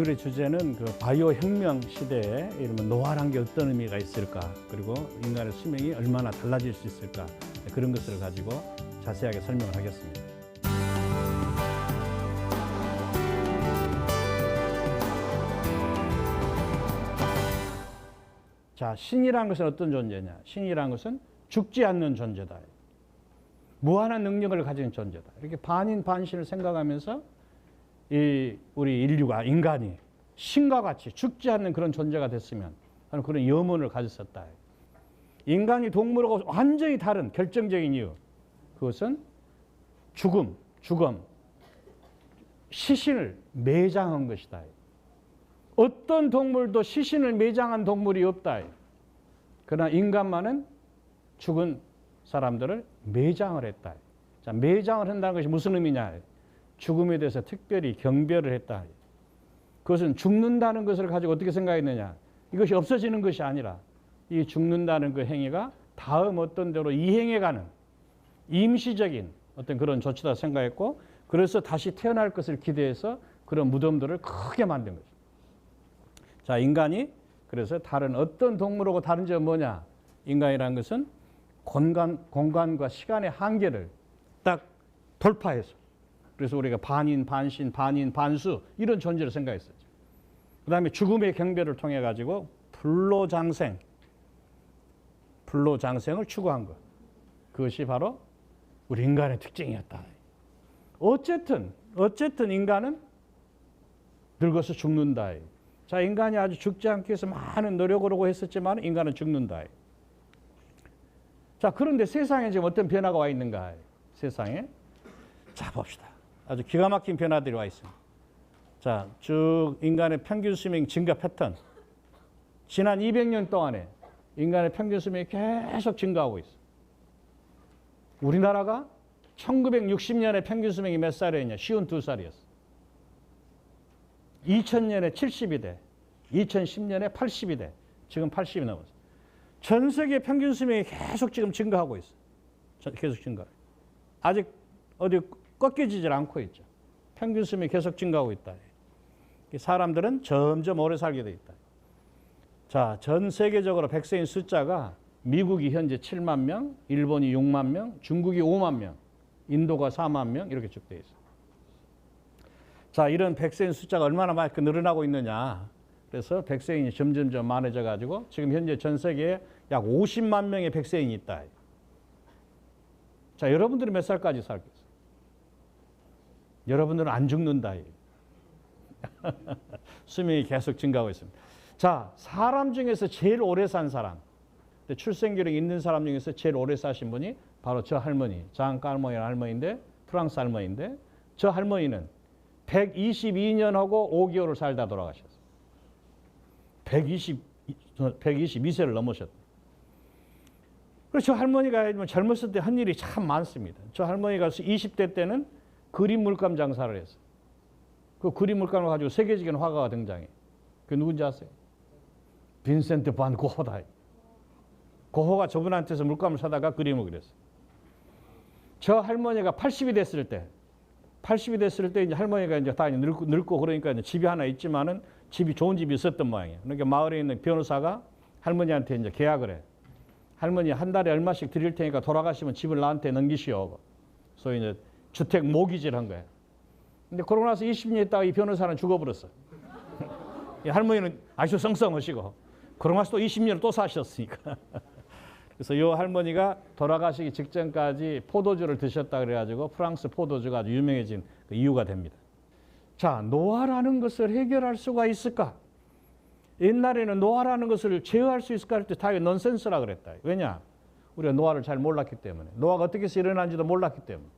오늘의 주제는 그 바이오 혁명 시대에 이러면 노화란 게 어떤 의미가 있을까 그리고 인간의 수명이 얼마나 달라질 수 있을까 그런 것을 가지고 자세하게 설명을 하겠습니다. 자, 신이란 것은 어떤 존재냐? 신이란 것은 죽지 않는 존재다. 무한한 능력을 가진 존재다. 이렇게 반인 반신을 생각하면서 이 우리 인류가 인간이 신과 같이 죽지 않는 그런 존재가 됐으면 하는 그런 염원을 가졌었다. 인간이 동물하고 완전히 다른 결정적인 이유 그것은 죽음, 죽음, 시신을 매장한 것이다. 어떤 동물도 시신을 매장한 동물이 없다. 그러나 인간만은 죽은 사람들을 매장을 했다. 자, 매장을 한다는 것이 무슨 의미냐? 죽음에 대해서 특별히 경배를 했다. 그것은 죽는다는 것을 가지고 어떻게 생각했느냐? 이것이 없어지는 것이 아니라 이 죽는다는 그 행위가 다음 어떤 대로 이행해 가는 임시적인 어떤 그런 조치다 생각했고 그래서 다시 태어날 것을 기대해서 그런 무덤들을 크게 만든 거죠. 자, 인간이 그래서 다른 어떤 동물하고 다른 점은 뭐냐? 인간이라는 것은 공간, 공간과 시간의 한계를 딱 돌파해서 그래서 우리가 반인, 반신, 반인, 반수 이런 존재를 생각했었죠. 그 다음에 죽음의 경배를 통해 가지고 불로장생, 불로장생을 추구한 것. 그것이 바로 우리 인간의 특징이었다. 어쨌든, 어쨌든 인간은 늙어서 죽는다. 자, 인간이 아주 죽지 않기 위해서 많은 노력을 하고 했었지만 인간은 죽는다. 자, 그런데 세상에 지금 어떤 변화가 와 있는가? 세상에. 자, 봅시다. 아주 기가 막힌 변화들이 와 있습니다. 자, 쭉 인간의 평균 수명 증가 패턴. 지난 200년 동안에 인간의 평균 수명이 계속 증가하고 있어. 우리나라가 1960년에 평균 수명이 몇 살이었냐? 52살이었어. 2000년에 70이 돼. 2010년에 80이 돼. 지금 80이 넘었어. 전 세계 평균 수명이 계속 지금 증가하고 있어. 계속 증가. 아직 어디 꺾여지질 않고 있죠. 평균 수명이 계속 증가하고 있다. 사람들은 점점 오래 살게 돼 있다. 자, 전 세계적으로 백세인 숫자가 미국이 현재 7만 명, 일본이 6만 명, 중국이 5만 명, 인도가 4만 명 이렇게 쭉 돼 있어. 자, 이런 백세인 숫자가 얼마나 많이 늘어나고 있느냐. 그래서 백세인이 점점점 많아져 가지고 지금 현재 전 세계에 약 50만 명의 백세인이 있다. 자, 여러분들이 몇 살까지 살겠어요? 여러분들은 안 죽는다. 수명이 계속 증가하고 있습니다. 자, 사람 중에서 제일 오래 산 사람. 출생기록이 있는 사람 중에서 제일 오래 사신 분이 바로 저 할머니, 장 깔모이라는 할머니인데 프랑스 할머니인데 저 할머니는 122년하고 5개월을 살다 돌아가셨어요. 120, 122세를 넘으셨다. 그래서 저 할머니가 젊었을 때 한 일이 참 많습니다. 저 할머니가 20대 때는 그림 물감 장사를 했어요. 그 그림 물감을 가지고 세계적인 화가가 등장해. 그 누군지 아세요? 빈센트 반 고호다. 고호가 저분한테서 물감을 사다가 그림을 그렸어요. 저 할머니가 80이 됐을 때, 80이 됐을 때 이제 할머니가 이제 다 늙고, 늙고 그러니까 이제 집이 하나 있지만은 집이 좋은 집이 있었던 모양이에요. 그러니까 마을에 있는 변호사가 할머니한테 이제 계약을 해. 할머니 한 달에 얼마씩 드릴 테니까 돌아가시면 집을 나한테 넘기시오. 소위 이제 주택 모기지를 한 거예요. 근데 그러고 나서 20년 있다가 이 변호사는 죽어버렸어. 이 할머니는 아주 성성하시고, 그러고 나서 또 20년을 또 사셨으니까. 그래서 이 할머니가 돌아가시기 직전까지 포도주를 드셨다 그래가지고 프랑스 포도주가 아주 유명해진 그 이유가 됩니다. 자, 노화라는 것을 해결할 수가 있을까? 옛날에는 노화라는 것을 제어할 수 있을까 할 때다 넌센스라 그랬다. 왜냐? 우리가 노화를 잘 몰랐기 때문에. 노화가 어떻게 해서 일어나는지도 몰랐기 때문에.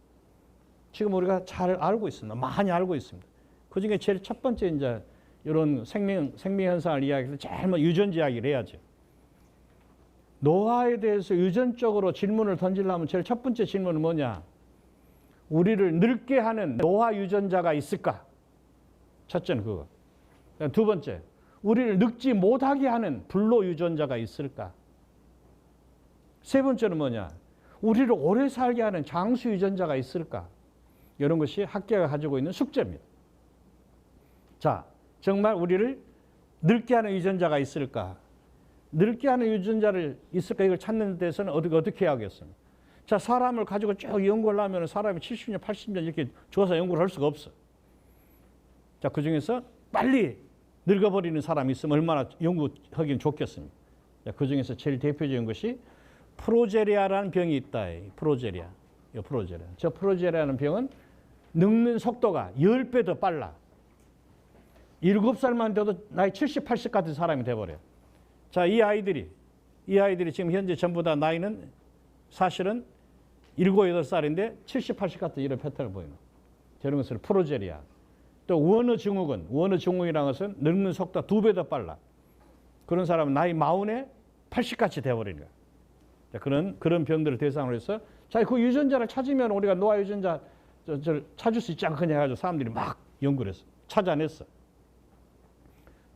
지금 우리가 잘 알고 있습니다. 많이 알고 있습니다. 그 중에 제일 첫 번째 이제 이런 생명, 생명현상을 이야기해서 제일 뭐 유전자 이야기를 해야죠. 노화에 대해서 유전적으로 질문을 던지려면 제일 첫 번째 질문은 뭐냐? 우리를 늙게 하는 노화 유전자가 있을까? 첫째는 그거. 두 번째, 우리를 늙지 못하게 하는 불로 유전자가 있을까? 세 번째는 뭐냐? 우리를 오래 살게 하는 장수 유전자가 있을까? 이런 것이 학계가 가지고 있는 숙제입니다. 자, 정말 우리를 늙게 하는 유전자가 있을까? 늙게 하는 유전자를 있을까? 이걸 찾는 데서는 어떻게, 어떻게 해야겠습니까? 자, 사람을 가지고 쭉 연구를 하면 사람이 70년, 80년 이렇게 죽어서 연구를 할 수가 없어. 자, 그 중에서 빨리 늙어버리는 사람이 있으면 얼마나 연구하기는 좋겠습니까? 자, 그 중에서 제일 대표적인 것이 프로제리아라는 병이 있다. 이 프로제리아. 이 프로제리아. 저 프로제리아라는 병은 늙는 속도가 10배 더 빨라. 7살만 돼도 나이 70, 80 같은 사람이 돼버려. 자, 이 아이들이, 이 아이들이 지금 현재 전부 다 나이는 사실은 7, 8살인데 70, 80 같은 이런 패턴을 보이는. 저런 것을 프로제리아. 또 원어 증후군, 원어 증후군이라는 것은 늙는 속도가 두 배 더 빨라. 그런 사람은 나이 마흔에 80같이 돼버리는 거야. 자, 그런, 그런 병들을 대상으로 해서 자, 그 유전자를 찾으면 우리가 노화 유전자 저, 저, 찾을 수 있지 않겠냐 해가지고 사람들이 막 연구를 했어. 찾아냈어.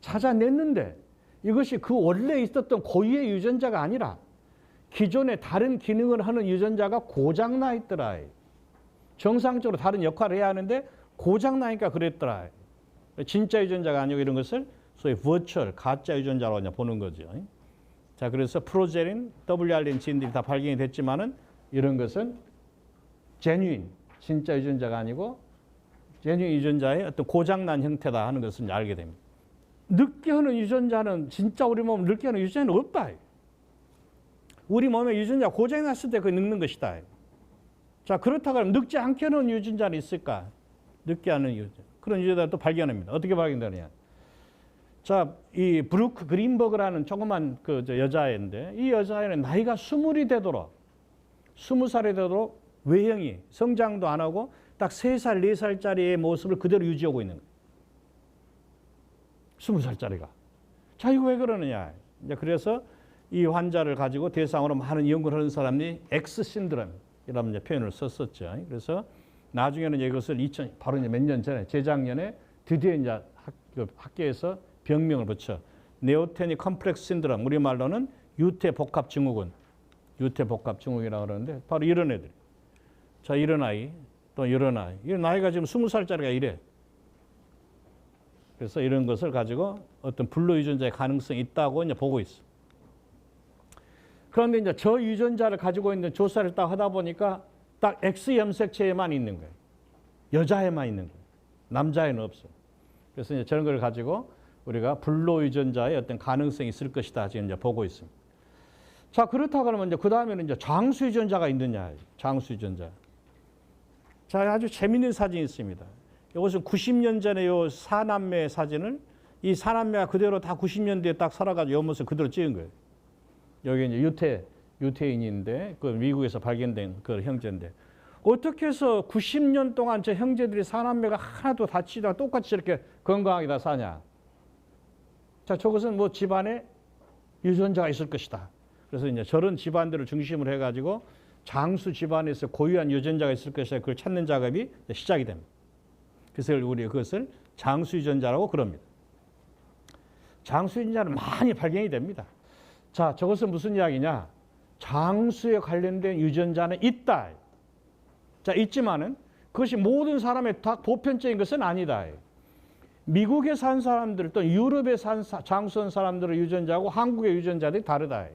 찾아냈는데 이것이 그 원래 있었던 고유의 유전자가 아니라 기존의 다른 기능을 하는 유전자가 고장나 있더라. 정상적으로 다른 역할을 해야 하는데 고장나니까 그랬더라. 진짜 유전자가 아니고 이런 것을 소위 버추얼, 가짜 유전자로 그냥 보는 거죠. 자, 그래서 프로제린, WRN 지인들이 다 발견이 됐지만은 이런 것은 제뉴인, 진짜 유전자가 아니고 제뉴인 유전자의 어떤 고장난 형태다 하는 것을 알게 됩니다. 늙게 하는 유전자는 진짜 우리 몸 늙게 하는 유전자는 없다. 우리 몸에 유전자 고장이 났을 때 그 늙는 것이다. 자, 그렇다고 하면 늙지 않게 하는 유전자는 있을까? 늙게 하는 유전자. 그런 유전자를 또 발견합니다. 어떻게 발견되느냐? 자, 이 브루크 그린버그라는 조그만 그 여자애인데 이 여자애는 나이가 스물이 되도록 스무 살이 되도록 외형이 성장도 안 하고 딱 세 살, 네 살짜리의 모습을 그대로 유지하고 있는 거예요. 스무 살짜리가. 자, 이거 왜 그러느냐? 이제 그래서 이 환자를 가지고 대상으로 많은 연구를 하는 사람이 X 신드롬이라는 표현을 썼었죠. 그래서 나중에는 이것을 2000 바로 이제 몇 년 전에 재작년에 드디어 이제 학, 그 학계에서 병명을 붙여 네오테닉 컴플렉스 신드롬 우리 말로는 유태 복합 증후군 유태 복합 증후군이라고 그러는데 바로 이런 애들. 자, 이런 아이 또 이런 아이. 이 나이가 지금 스무 살짜리가 이래. 그래서 이런 것을 가지고 어떤 불로 유전자의 가능성이 있다고 이제 보고 있어. 그런데 이제 저 유전자를 가지고 있는 조사를 딱 하다 보니까 딱 X 염색체에만 있는 거예요. 여자에만 있는 거예요. 남자에는 없어. 그래서 이제 저런 걸 가지고 우리가 불로 유전자의 어떤 가능성이 있을 것이다 지금 이제 보고 있습니다. 자 그렇다 그러면 이제 그 다음에는 이제 장수 유전자가 있느냐? 장수 유전자. 자 아주 재밌는 사진이 있습니다. 이것은 90년 전에 요 사남매 사진을 이 사남매가 그대로 다 90년대에 딱 살아가지고 요 모습 그대로 찍은 거예요. 여기 이제 유태 유태인인데 그 미국에서 발견된 그 형제인데 어떻게 해서 90년 동안 저 형제들이 사남매가 하나도 않고 똑같이 이렇게 건강하게 다 사냐? 자, 저것은 뭐 집안에 유전자가 있을 것이다. 그래서 이제 저런 집안들을 중심으로 해가지고 장수 집안에서 고유한 유전자가 있을 것이다. 그걸 찾는 작업이 시작이 됩니다. 그래서 우리 그것을 장수 유전자라고 그럽니다. 장수 유전자는 많이 발견이 됩니다. 자, 저것은 무슨 이야기냐? 장수에 관련된 유전자는 있다. 자, 있지만은 그것이 모든 사람의 다 보편적인 것은 아니다. 미국에 산 사람들 또 유럽에 산 장수한 사람들의 유전자하고 한국의 유전자들이 다르다.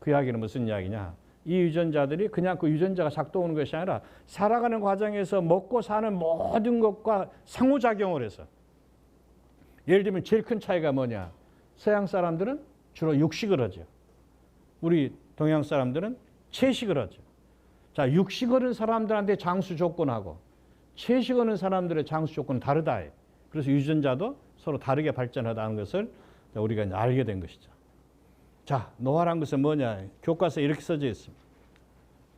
그 이야기는 무슨 이야기냐? 이 유전자들이 그냥 그 유전자가 작동하는 것이 아니라 살아가는 과정에서 먹고 사는 모든 것과 상호작용을 해서 예를 들면 제일 큰 차이가 뭐냐? 서양 사람들은 주로 육식을 하죠. 우리 동양 사람들은 채식을 하죠. 자, 육식을 하는 사람들한테 장수 조건하고 채식을 하는 사람들의 장수 조건은 다르다. 그래서 유전자도 서로 다르게 발전하다는 것을 우리가 알게 된 것이죠. 자, 노화라는 것은 뭐냐? 교과서에 이렇게 써져 있습니다.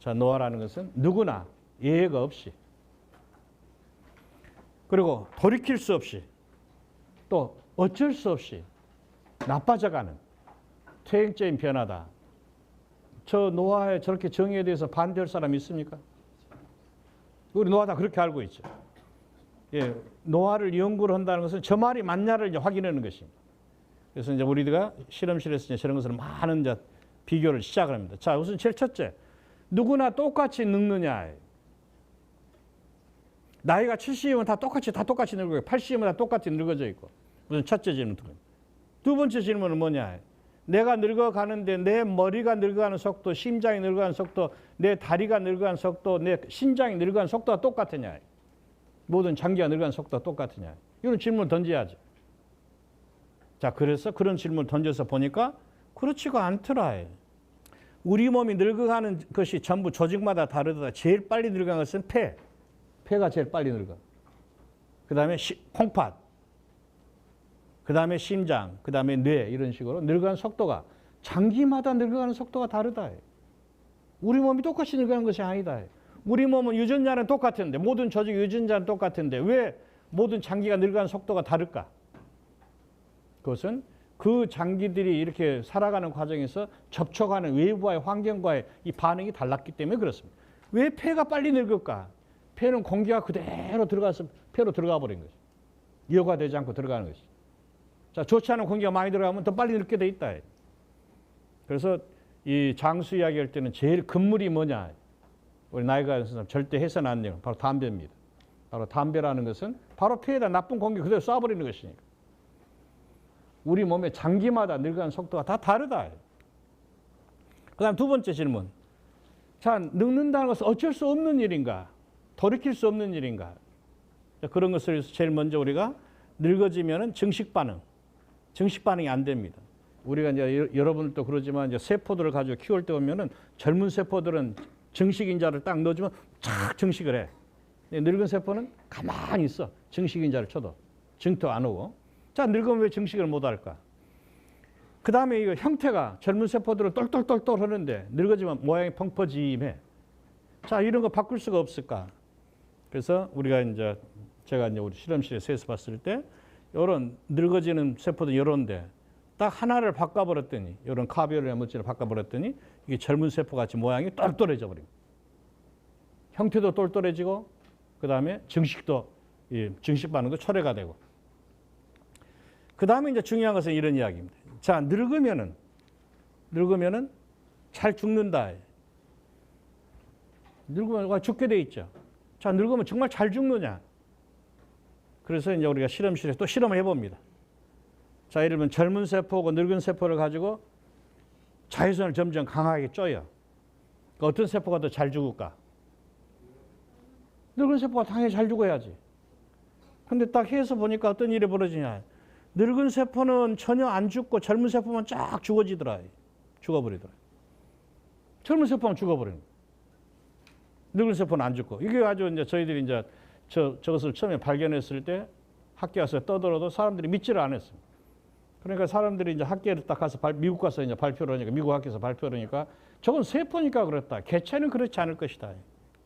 자, 노화라는 것은 누구나 예외가 없이 그리고 돌이킬 수 없이 또 어쩔 수 없이 나빠져가는 퇴행적인 변화다. 저 노화에 저렇게 정의에 대해서 반대할 사람이 있습니까? 우리 노화 다 그렇게 알고 있죠. 예, 노화를 연구를 한다는 것은 저 말이 맞냐를 확인하는 것입니다. 그래서 이제 우리가 실험실에서 이제 저런 것을 많은 이제 비교를 시작을 합니다. 자, 우선 제일 첫째. 누구나 똑같이 늙느냐. 나이가 70이면 다 똑같이 다 똑같이 늙어요. 80이면 다 똑같이 늙어져 있고. 무슨 첫째 질문. 두 번째 질문은 뭐냐? 내가 늙어가는데 내 머리가 늙어가는 속도, 심장이 늙어가는 속도, 내 다리가 늙어가는 속도, 내 신장이 늙어가는 속도가 똑같으냐? 모든 장기가 늙어가는 속도가 똑같으냐? 이런 질문을 던져야지. 자, 그래서 그런 질문을 던져서 보니까 그렇지가 않더라. 우리 몸이 늙어가는 것이 전부 조직마다 다르다. 제일 빨리 늙어가는 것은 폐. 폐가 제일 빨리 늙어. 그 다음에 콩팥. 그 다음에 심장. 그 다음에 뇌. 이런 식으로 늙어가는 속도가 장기마다 늙어가는 속도가 다르다. 우리 몸이 똑같이 늙어가는 것이 아니다. 우리 몸은 유전자는 똑같은데 모든 조직 유전자는 똑같은데 왜 모든 장기가 늙어가는 속도가 다를까? 그것은 그 장기들이 이렇게 살아가는 과정에서 접촉하는 외부와의 환경과의 이 반응이 달랐기 때문에 그렇습니다. 왜 폐가 빨리 늙을까? 폐는 공기가 그대로 들어가서 폐로 들어가 버린 거죠. 이어가 되지 않고 들어가는 것이. 자, 좋지 않은 공기가 많이 들어가면 더 빨리 늙게 돼 있다. 그래서 이 장수 이야기 할 때는 제일 근물이 뭐냐? 우리 나이가 있는 사람 절대 해서는 안 돼요. 바로 담배입니다. 바로 담배라는 것은 바로 폐에다 나쁜 공기 그대로 쏴버리는 것이니까. 우리 몸의 장기마다 늙어가는 속도가 다 다르다. 그 다음 두 번째 질문. 자, 늙는다는 것은 어쩔 수 없는 일인가? 돌이킬 수 없는 일인가? 자, 그런 것을 제일 먼저 우리가 늙어지면은 증식 반응. 증식 반응이 안 됩니다. 우리가 이제 여러분들도 그러지만 이제 세포들을 가지고 키울 때 보면은 젊은 세포들은 증식인자를 딱 넣어주면 착 증식을 해. 늙은 세포는 가만히 있어. 증식인자를 쳐도. 증도 안 오고. 자, 늙으면 왜 증식을 못 할까? 그 다음에 이거 형태가 젊은 세포들은 똘똘똘똘 하는데 늙어지면 모양이 펑퍼짐해. 자, 이런 거 바꿀 수가 없을까? 그래서 우리가 이제 제가 이제 우리 실험실에 서 해서 봤을 때 이런 늙어지는 세포들 이런데 딱 하나를 바꿔버렸더니 이런 카비올이나 물질을 바꿔버렸더니 이게 젊은 세포 같이 모양이 똘똘해져 버립니다. 형태도 똘똘해지고 그 다음에 증식도 증식 반응도 철회가 되고 그 다음에 이제 중요한 것은 이런 이야기입니다. 자, 늙으면은, 늙으면은 잘 죽는다. 늙으면 죽게 돼 있죠. 자, 늙으면 정말 잘 죽느냐. 그래서 이제 우리가 실험실에서 또 실험을 해봅니다. 자, 예를 들면 젊은 세포하고 늙은 세포를 가지고 자외선을 점점 강하게 쪄요. 그러니까 어떤 세포가 더 잘 죽을까? 늙은 세포가 당연히 잘 죽어야지. 근데 딱 해서 보니까 어떤 일이 벌어지냐. 늙은 세포는 전혀 안 죽고 젊은 세포만 쫙 죽어지더라. 죽어버리더라. 젊은 세포는 죽어버리는 늙은 세포는 안 죽고. 이게 아주 이제 저희들이 이제 저, 저것을 처음에 발견했을 때 학교 가서 떠들어도 사람들이 믿지를 않았습니다. 그러니까 사람들이 이제 학교에 딱 가서 발, 미국 가서 이제 발표를 하니까 미국 학교에서 발표를 하니까 저건 세포니까 그렇다. 개체는 그렇지 않을 것이다.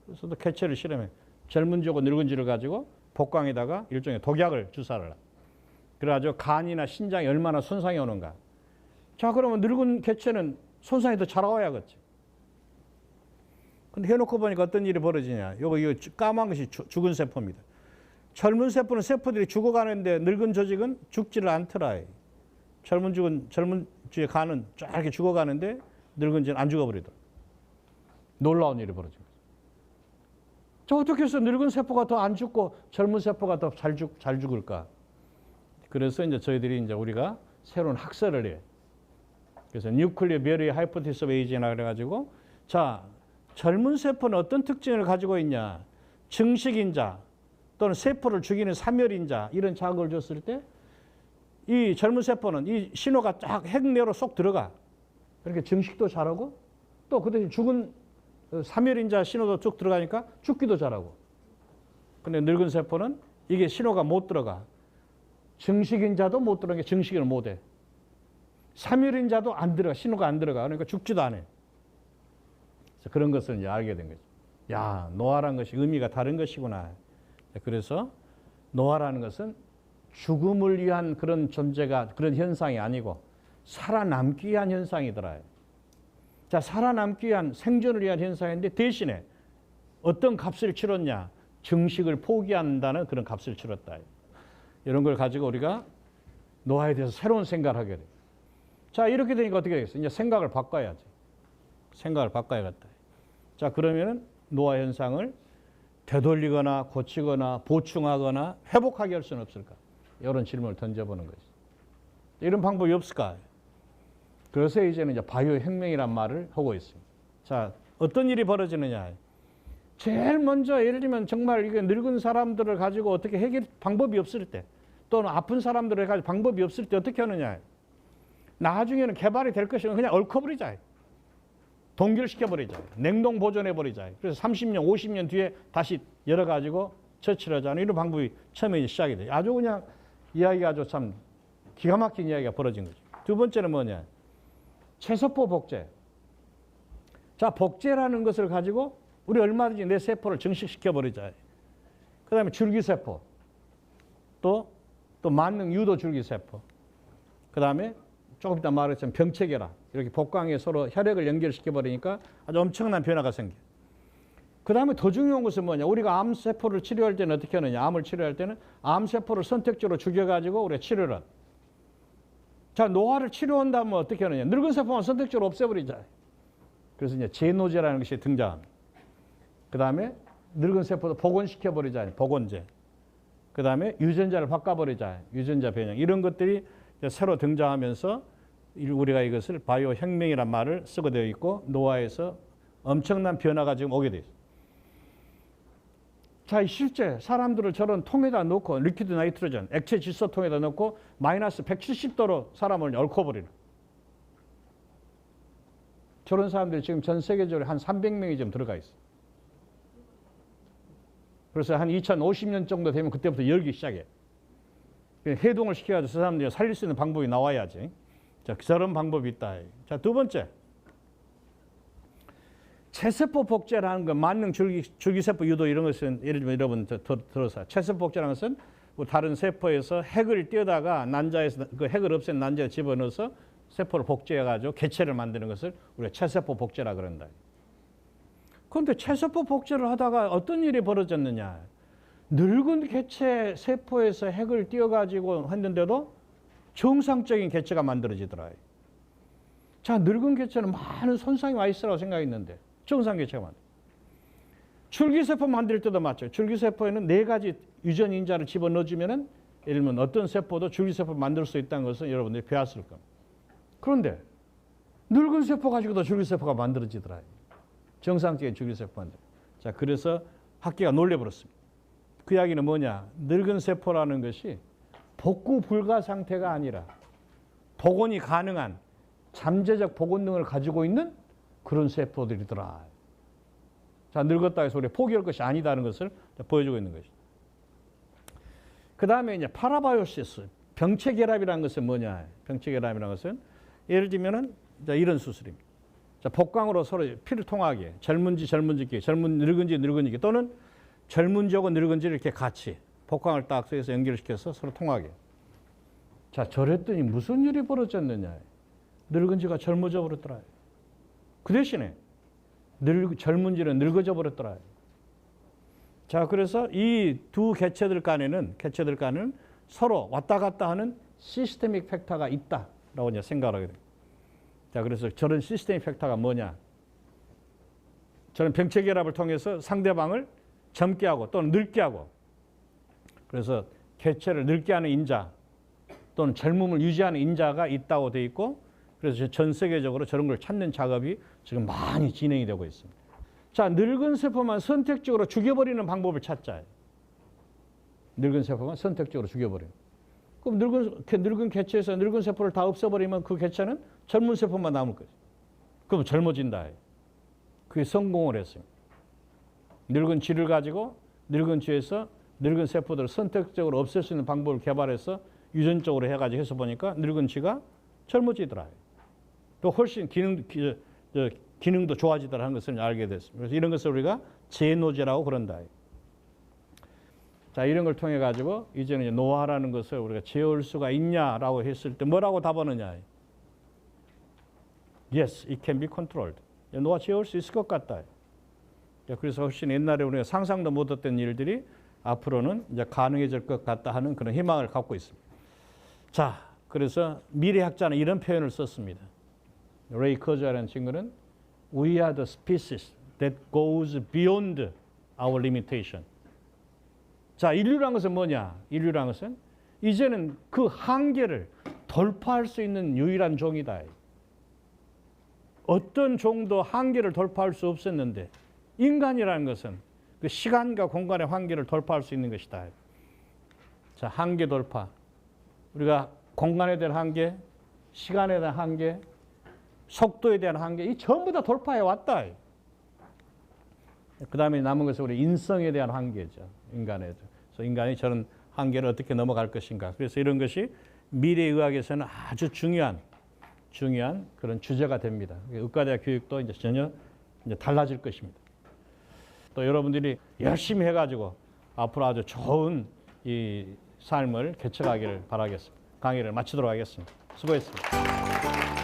그래서 또 개체를 실험해. 젊은지하고 늙은지를 가지고 복강에다가 일종의 독약을 주사를 해. 그래가지고 간이나 신장이 얼마나 손상이 오는가. 자, 그러면 늙은 개체는 손상이 더 잘 와야겠지. 근데 해놓고 보니까 어떤 일이 벌어지냐. 요거, 이 까만 것이 죽은 세포입니다. 젊은 세포는 세포들이 죽어가는데 늙은 조직은 죽지를 않더라. 젊은 죽은, 젊은 주의 간은 쫙 이렇게 죽어가는데 늙은 지는 안 죽어버리더라. 놀라운 일이 벌어진 거죠. 저 어떻게 해서 늙은 세포가 더 안 죽고 젊은 세포가 더 잘 죽, 잘 죽을까? 그래서 이제 저희들이 이제 우리가 새로운 학설을 해. 그래서 뉴클리어 베리 하이포티스 오브 에이지나 그래가지고 자 젊은 세포는 어떤 특징을 가지고 있냐? 증식인자 또는 세포를 죽이는 사멸인자 이런 자극을 줬을 때 이 젊은 세포는 이 신호가 쫙 핵내로 쏙 들어가. 그렇게 증식도 잘하고 또 그 대신 죽은 사멸인자 신호도 쭉 들어가니까 죽기도 잘하고. 근데 늙은 세포는 이게 신호가 못 들어가. 증식인 자도 못 들어가게 증식을 못 해. 삼일인 자도 안 들어가. 신호가 안 들어가. 그러니까 죽지도 않아. 그래서 그런 것을 이제 알게 된 거죠. 야, 노화란 것이 의미가 다른 것이구나. 그래서 노화라는 것은 죽음을 위한 그런 존재가, 그런 현상이 아니고 살아남기 위한 현상이더라. 자, 살아남기 위한 생존을 위한 현상인데 대신에 어떤 값을 치렀냐? 증식을 포기한다는 그런 값을 치렀다. 이런 걸 가지고 우리가 노화에 대해서 새로운 생각을 하게 돼. 자, 이렇게 되니까 어떻게 되겠어? 이제 생각을 바꿔야지. 생각을 바꿔야겠다. 자, 그러면은 노화 현상을 되돌리거나 고치거나 보충하거나 회복하게 할 수는 없을까? 이런 질문을 던져보는 거지. 이런 방법이 없을까? 그래서 이제는 이제 바이오 혁명이란 말을 하고 있습니다. 자, 어떤 일이 벌어지느냐? 제일 먼저 예를 들면 정말 이게 늙은 사람들을 가지고 어떻게 해결 방법이 없을 때 또는 아픈 사람들을 가지고 방법이 없을 때 어떻게 하느냐? 나중에는 개발이 될 것이면 그냥 얽어버리자. 동결시켜버리자. 냉동 보존해버리자. 그래서 30년, 50년 뒤에 다시 열어가지고 처치하자는 이런 방법이 처음에 시작이 돼요. 아주 그냥 이야기가 아주 참 기가 막힌 이야기가 벌어진 거죠. 두 번째는 뭐냐? 체세포 복제. 자, 복제라는 것을 가지고 우리 얼마든지 내 세포를 증식시켜버리자. 그 다음에 줄기세포. 또, 또 만능 유도 줄기세포. 그 다음에 조금 이따 말했지만 병체결합. 이렇게 복강에 서로 혈액을 연결시켜버리니까 아주 엄청난 변화가 생겨. 그 다음에 더 중요한 것은 뭐냐. 우리가 암세포를 치료할 때는 어떻게 하느냐. 암을 치료할 때는 암세포를 선택적으로 죽여가지고 우리가 치료를. 자, 노화를 치료한다면 어떻게 하느냐. 늙은 세포만 선택적으로 없애버리자. 그래서 이제 제노제라는 것이 등장합니다. 그 다음에 늙은 세포도 복원시켜버리자. 복원제. 그 다음에 유전자를 바꿔버리자. 유전자 변형. 이런 것들이 새로 등장하면서 우리가 이것을 바이오 혁명이란 말을 쓰게 되어 있고 노화에서 엄청난 변화가 지금 오게 돼 있어요. 자, 실제 사람들을 저런 통에다 넣고 리퀴드 나이트로젠, 액체 질소 통에다 넣고 마이너스 170도로 사람을 얽어버리는 저런 사람들이 지금 전 세계적으로 한 300명이 지금 들어가 있어요. 그래서 한 2050년 정도 되면 그때부터 열기 시작해. 해동을 시켜가지고 저 사람들이 살릴 수 있는 방법이 나와야지. 자, 저런 방법이 있다. 자, 두 번째. 체세포 복제라는 건 만능 줄기, 줄기세포 유도 이런 것은 예를 들면 여러분 들어서 체세포 복제라는 것은 뭐 다른 세포에서 핵을 떼다가 난자에서 그 핵을 없앤 난자에 집어넣어서 세포를 복제해가지고 개체를 만드는 것을 우리가 체세포 복제라 그런다. 그런데 체세포 복제를 하다가 어떤 일이 벌어졌느냐. 늙은 개체 세포에서 핵을 띄어가지고 했는데도 정상적인 개체가 만들어지더라. 자, 늙은 개체는 많은 손상이 와 있으라고 생각했는데 정상 개체가 만들. 줄기세포 만들 때도 맞죠. 줄기세포에는 네 가지 유전 인자를 집어 넣어주면은 예를 들면 어떤 세포도 줄기세포 만들 수 있다는 것을 여러분들이 배웠을 겁니다. 그런데 늙은 세포 가지고도 줄기세포가 만들어지더라. 정상적인 줄기세포 만들. 자, 그래서 학계가 놀래버렸습니다. 그 이야기는 뭐냐? 늙은 세포라는 것이 복구 불가 상태가 아니라 복원이 가능한 잠재적 복원 능을 가지고 있는 그런 세포들이더라. 자, 늙었다 해서 우리 포기할 것이 아니다는 것을 보여주고 있는 것이죠. 그 다음에 이제 파라바이오시스, 병체 결합이라는 것은 뭐냐? 병체 결합이라는 것은 예를 들면은 이런 수술입니다. 자, 복강으로 서로 피를 통하게 젊은지 젊은지끼리, 젊은 늙은지 늙은지끼리 또는 젊은지하고 늙은지를 이렇게 같이 복강을 딱 써서 연결시켜서 서로 통하게. 자, 저랬더니 무슨 일이 벌어졌느냐? 늙은지가 젊어져 버렸더라. 그 대신에 늙, 젊은지는 늙어져 버렸더라. 자, 그래서 이 두 개체들 간에는, 개체들 간에는 서로 왔다 갔다 하는 시스테믹 팩터가 있다라고 이제 생각을 하게 됩니다. 자, 그래서 저런 시스테믹 팩터가 뭐냐? 저는 병체 결합을 통해서 상대방을 젊게 하고 또는 늙게 하고 그래서 개체를 늙게 하는 인자 또는 젊음을 유지하는 인자가 있다고 돼 있고 그래서 전 세계적으로 저런 걸 찾는 작업이 지금 많이 진행이 되고 있습니다. 자, 늙은 세포만 선택적으로 죽여버리는 방법을 찾자. 늙은 세포만 선택적으로 죽여버리는. 그럼 늙은, 늙은 개체에서 늙은 세포를 다 없애버리면 그 개체는 젊은 세포만 남을 거죠. 그럼 젊어진다. 그게 성공을 했습니다. 늙은 쥐를 가지고 늙은 쥐에서 늙은 세포들을 선택적으로 없앨 수 있는 방법을 개발해서 유전적으로 해가지고 해서 보니까 늙은 쥐가 젊어지더라. 또 훨씬 기능, 기, 저, 기능도 좋아지더라는 것을 알게 됐습니다. 그래서 이런 것을 우리가 제노제라고 그런다. 자, 이런 걸 통해 가지고 이제는 이제 노화라는 것을 우리가 제어할 수가 있냐라고 했을 때 뭐라고 답하느냐. Yes, it can be controlled. 노화 제어할 수 있을 것 같다. 그래서 훨씬 옛날에 우리가 상상도 못했던 일들이 앞으로는 이제 가능해질 것 같다 하는 그런 희망을 갖고 있습니다. 자, 그래서 미래학자는 이런 표현을 썼습니다. 레이 커저라는 친구는 We are the species that goes beyond our limitation. 자, 인류란 것은 뭐냐? 인류란 것은 이제는 그 한계를 돌파할 수 있는 유일한 종이다. 어떤 종도 한계를 돌파할 수 없었는데 인간이라는 것은 그 시간과 공간의 한계를 돌파할 수 있는 것이다. 자, 한계 돌파. 우리가 공간에 대한 한계, 시간에 대한 한계, 속도에 대한 한계, 이 전부 다 돌파해 왔다. 그 다음에 남은 것은 우리 인성에 대한 한계죠. 인간에. 그래서 인간이 저런 한계를 어떻게 넘어갈 것인가. 그래서 이런 것이 미래 의학에서는 아주 중요한, 중요한 그런 주제가 됩니다. 의과대학 교육도 이제 전혀 이제 달라질 것입니다. 또 여러분들이 열심히 해가지고 앞으로 아주 좋은 이 삶을 개척하기를 바라겠습니다. 강의를 마치도록 하겠습니다. 수고했습니다.